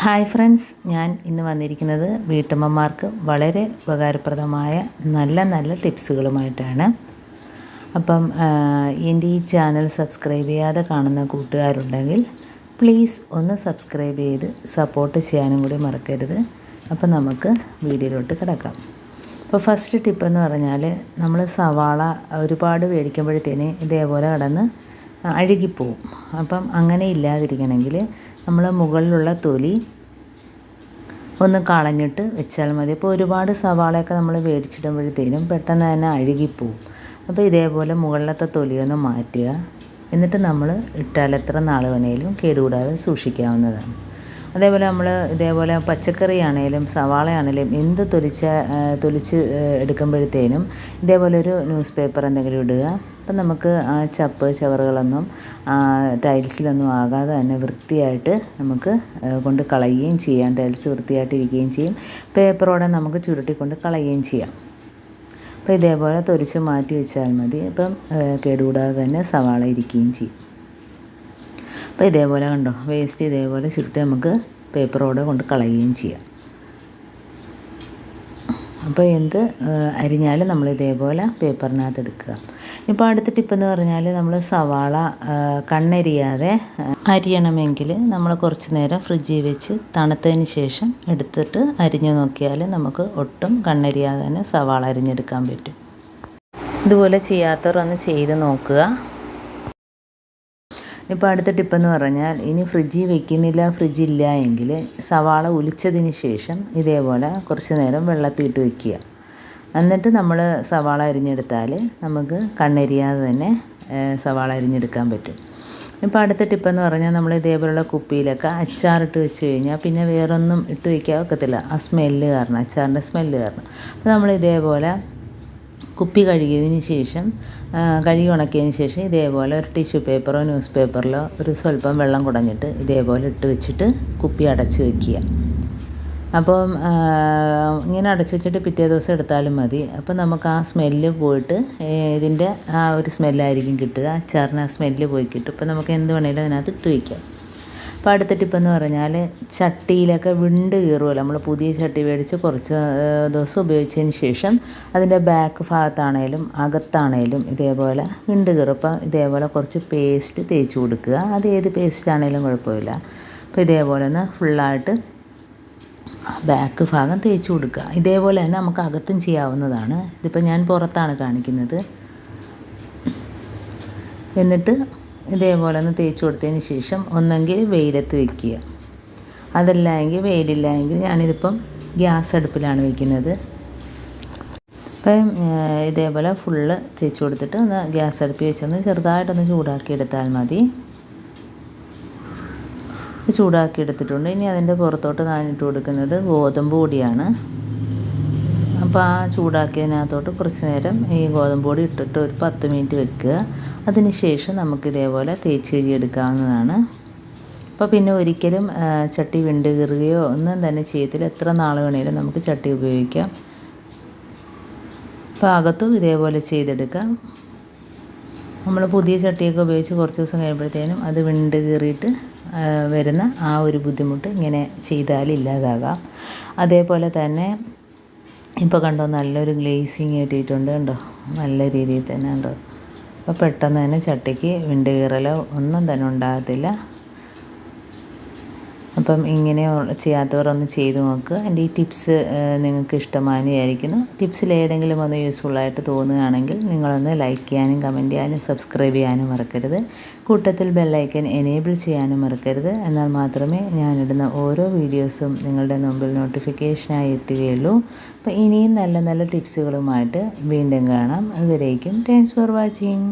Hi friends ഞാൻ ഇന്ന് വന്നിരിക്കുന്നത് വീട്ടമ്മമാർക്ക് വളരെ ഉപകാരപ്രദമായ നല്ല നല്ല ടിപ്സുകളുമായിട്ടാണ്. അപ്പം എന്റെ ഈ ചാനൽ സബ്സ്ക്രൈബ് ചെയ്യാതെ കാണുന്ന കൂട്ടുകാരുണ്ടെങ്കിൽ പ്ലീസ് ഒന്ന് സബ്സ്ക്രൈബ് ചെയ്ത് സപ്പോർട്ട് ചെയ്യാനും കൂടി മറക്കരുത്. അപ്പം നമുക്ക് വീഡിയോയിലോട്ട് കിടക്കാം. അപ്പോൾ ഫസ്റ്റ് ടിപ്പെന്ന് പറഞ്ഞാൽ നമ്മൾ സവാള ഒരുപാട് മേടിക്കുമ്പോഴത്തേന് ഇതേപോലെ കടന്ന് അഴുകിപ്പോവും. അപ്പം അങ്ങനെ ഇല്ലാതിരിക്കണമെങ്കിൽ നമ്മൾ മുകളിലുള്ള തൊലി ഒന്ന് കളഞ്ഞിട്ട് വെച്ചാൽ മതി. അപ്പോൾ ഒരുപാട് സവാളയൊക്കെ നമ്മൾ മേടിച്ചിടുമ്പോഴത്തേനും പെട്ടെന്ന് തന്നെ അഴുകിപ്പോവും. അപ്പോൾ ഇതേപോലെ മുകളിലത്തെ തൊലിയൊന്ന് മാറ്റുക. എന്നിട്ട് നമ്മൾ ഇട്ടാൽ എത്ര നാൾ വേണേലും കേടുകൂടാതെ സൂക്ഷിക്കാവുന്നതാണ്. അതേപോലെ നമ്മൾ ഇതേപോലെ പച്ചക്കറി ആണേലും സവാള ആണേലും എന്ത് തൊലിച്ച തൊലിച്ച് എടുക്കുമ്പോഴത്തേനും ഇതേപോലെ ഒരു ന്യൂസ് പേപ്പർ എന്തെങ്കിലും ഇടുക. അപ്പം നമുക്ക് ആ ചപ്പ് ചവറുകളൊന്നും ടൈൽസിലൊന്നും ആകാതെ തന്നെ വൃത്തിയായിട്ട് നമുക്ക് കൊണ്ട് കളയുകയും ചെയ്യാം. ടൈൽസ് വൃത്തിയായിട്ടിരിക്കുകയും ചെയ്യും. പേപ്പറോടെ നമുക്ക് ചുരുട്ടിക്കൊണ്ട് കളയുകയും ചെയ്യാം. അപ്പോൾ ഇതേപോലെ തൊരിച്ച് മാറ്റി വെച്ചാൽ മതി. ഇപ്പം കേടുകൂടാതെ തന്നെ സവാള ഇരിക്കുകയും ചെയ്യും. അപ്പോൾ ഇതേപോലെ കണ്ടോ വേസ്റ്റ് ഇതേപോലെ ചുരുട്ടി നമുക്ക് പേപ്പറോടെ കൊണ്ട് കളയുകയും ചെയ്യാം. അപ്പോൾ എന്ത് അരിഞ്ഞാലും നമ്മൾ ഇതേപോലെ പേപ്പറിനകത്ത് എടുക്കുക. ഇപ്പോൾ അടുത്ത ടിപ്പ് എന്ന് പറഞ്ഞാൽ നമ്മൾ സവാള കണ്ണരിയാതെ അരിയണമെങ്കിൽ നമ്മൾ കുറച്ച് നേരം ഫ്രിഡ്ജിൽ വെച്ച് തണുത്തതിന് ശേഷം എടുത്തിട്ട് അരിഞ്ഞു നോക്കിയാൽ നമുക്ക് ഒട്ടും കണ്ണരിയാതെ തന്നെ സവാള അരിഞ്ഞെടുക്കാൻ പറ്റും. ഇതുപോലെ ചെയ്യാത്തവർ ഒന്ന് ചെയ്ത് നോക്കുക. ഇപ്പോൾ അടുത്ത ടിപ്പെന്ന് പറഞ്ഞാൽ ഇനി ഫ്രിഡ്ജിൽ വെക്കുന്നില്ല ഫ്രിഡ്ജില്ല എങ്കിൽ സവാള ഒലിച്ചതിന് ശേഷം ഇതേപോലെ കുറച്ച് നേരം വെള്ളത്തിയിട്ട് വെക്കുക. എന്നിട്ട് നമ്മൾ സവാള അരിഞ്ഞെടുത്താൽ നമുക്ക് കണ്ണരിയാതെ തന്നെ സവാള അരിഞ്ഞെടുക്കാൻ പറ്റും. ഇപ്പോൾ അടുത്ത ടിപ്പെന്ന് പറഞ്ഞാൽ നമ്മൾ ഇതേപോലുള്ള കുപ്പിയിലൊക്കെ അച്ചാറിട്ട് വെച്ച് കഴിഞ്ഞാൽ പിന്നെ വേറൊന്നും ഇട്ട് വയ്ക്കാൻ ഒക്കത്തില്ല. ആ സ്മെല്ല് കാരണം അച്ചാറിന്റെ സ്മെല്ല് കാരണം. അപ്പോൾ നമ്മൾ ഇതേപോലെ കുപ്പി കഴുകിയതിന് ശേഷം കഴുകി ഉണക്കിയതിന് ശേഷം ഇതേപോലെ ഒരു ടിഷ്യൂ പേപ്പറോ ന്യൂസ് പേപ്പറിലോ ഒരു സ്വല്പം വെള്ളം കുടഞ്ഞിട്ട് ഇതേപോലെ ഇട്ട് വെച്ചിട്ട് കുപ്പി അടച്ച് വെക്കുക. അപ്പം ഇങ്ങനെ അടച്ചു വെച്ചിട്ട് പിറ്റേ ദിവസം എടുത്താലും മതി. അപ്പോൾ നമുക്ക് ആ സ്മെല്ല് പോയിട്ട് ഇതിന്റെ ആ ഒരു സ്മെല്ലായിരിക്കും കിട്ടുക. അച്ചാറിന് ആ സ്മെല്ല് പോയി കിട്ടും. ഇപ്പം നമുക്ക് എന്ത് വേണേലും അതിനകത്ത് ഇട്ട് വയ്ക്കാം. അപ്പോൾ അടുത്ത ടിപ്പെന്ന് പറഞ്ഞാൽ ചട്ടിയിലൊക്കെ വിണ്ട് കീറുമല്ലോ നമ്മൾ പുതിയ ചട്ടി മേടിച്ച് കുറച്ച് ദിവസം ഉപയോഗിച്ചതിന് ശേഷം അതിന്റെ ബാക്ക് ഭാഗത്താണേലും അകത്താണേലും ഇതേപോലെ വിണ്ട് കീറും. അപ്പോൾ ഇതേപോലെ കുറച്ച് പേസ്റ്റ് തേച്ച് കൊടുക്കുക. അത് ഏത് പേസ്റ്റ് ആണേലും കുഴപ്പമില്ല. അപ്പോൾ ഇതേപോലെ ഒന്ന് ഫുള്ളായിട്ട് ബാക്ക് ഭാഗം തേച്ച് കൊടുക്കുക. ഇതേപോലെ തന്നെ നമുക്ക് അകത്തും ചെയ്യാവുന്നതാണ്. ഇതിപ്പോൾ ഞാൻ പുറത്താണ് കാണിക്കുന്നത്. എന്നിട്ട് ഇതേപോലെ ഒന്ന് തേച്ച് കൊടുത്തതിന് ശേഷം ഒന്നെങ്കിൽ വെയിലത്ത് വയ്ക്കുക അതല്ല എങ്കിൽ വെയിലില്ല എങ്കിൽ ഞാനിതിപ്പം ഗ്യാസ് അടുപ്പിലാണ് വയ്ക്കുന്നത് അപ്പം ഇതേപോലെ ഫുള്ള് തേച്ച് കൊടുത്തിട്ട് ഒന്ന് ഗ്യാസ് അടുപ്പിൽ വെച്ചൊന്ന് ചെറുതായിട്ടൊന്ന് ചൂടാക്കി എടുത്താൽ മതി. ചൂടാക്കി എടുത്തിട്ടുണ്ട് ഇനി അതിന്റെ പുറത്തോട്ട് ഞാനിട്ട് കൊടുക്കുന്നത് ഗോതമ്പ് പൊടിയാണ്. അപ്പോൾ ആ ചൂടാക്കിയതിനകത്തോട്ട് കുറച്ച് നേരം ഈ ഗോതമ്പ് പൊടി ഇട്ടിട്ട് ഒരു പത്ത് മിനിറ്റ് വെക്കുക. അതിന് ശേഷം നമുക്ക് ഇതേപോലെ തേച്ച് കഴുകിയെടുക്കാവുന്നതാണ് അപ്പോൾ പിന്നെ ഒരിക്കലും ചട്ടി വിണ്ട് കീറുകയോ ഒന്നും തന്നെ ചെയ്യത്തില്ല. എത്ര നാൾ വേണേലും നമുക്ക് ചട്ടി ഉപയോഗിക്കാം. അപ്പോൾ ഇതേപോലെ ചെയ്തെടുക്കാം. നമ്മൾ പുതിയ ചട്ടിയൊക്കെ ഉപയോഗിച്ച് കുറച്ച് ദിവസം കഴിയുമ്പോഴത്തേനും അത് വിണ്ട് കീറിയിട്ട് വരുന്ന ആ ഒരു ബുദ്ധിമുട്ട് ഇങ്ങനെ ചെയ്താൽ ഇല്ലാതാകാം. അതേപോലെ തന്നെ ഇപ്പോൾ കണ്ടോ നല്ലൊരു ഗ്ലേസിങ് കിട്ടിയിട്ടുണ്ട് കണ്ടോ? നല്ല രീതിയിൽ തന്നെ കണ്ടോ? അപ്പോൾ പെട്ടെന്ന് തന്നെ ചട്ടിക്ക് വിണ്ട് കീറലോ ഒന്നും തന്നെ ഉണ്ടാകത്തില്ല. അപ്പം ഇങ്ങനെ ചെയ്യാത്തവർ ഒന്ന് ചെയ്തു നോക്കുക എന്റെ ഈ ടിപ്സ് നിങ്ങൾക്ക് ഇഷ്ടമായെന്ന് വിചാരിക്കുന്നു. ടിപ്സിൽ ഏതെങ്കിലും ഒന്ന് യൂസ്ഫുള്ളായിട്ട് തോന്നുകയാണെങ്കിൽ നിങ്ങളൊന്ന് ലൈക്ക് ചെയ്യാനും കമന്റ് ചെയ്യാനും സബ്സ്ക്രൈബ് ചെയ്യാനും മറക്കരുത്. കൂട്ടത്തിൽ ബെല്ലൈക്കൻ എനേബിൾ ചെയ്യാനും മറക്കരുത്. എന്നാൽ മാത്രമേ ഞാനിടുന്ന ഓരോ വീഡിയോസും നിങ്ങളുടെ മുമ്പിൽ നോട്ടിഫിക്കേഷനായി എത്തുകയുള്ളൂ. അപ്പോൾ ഇനിയും നല്ല നല്ല ടിപ്സുകളുമായിട്ട് വീണ്ടും കാണാം. അതുവരേക്കും താങ്ക്സ് ഫോർ വാച്ചിങ്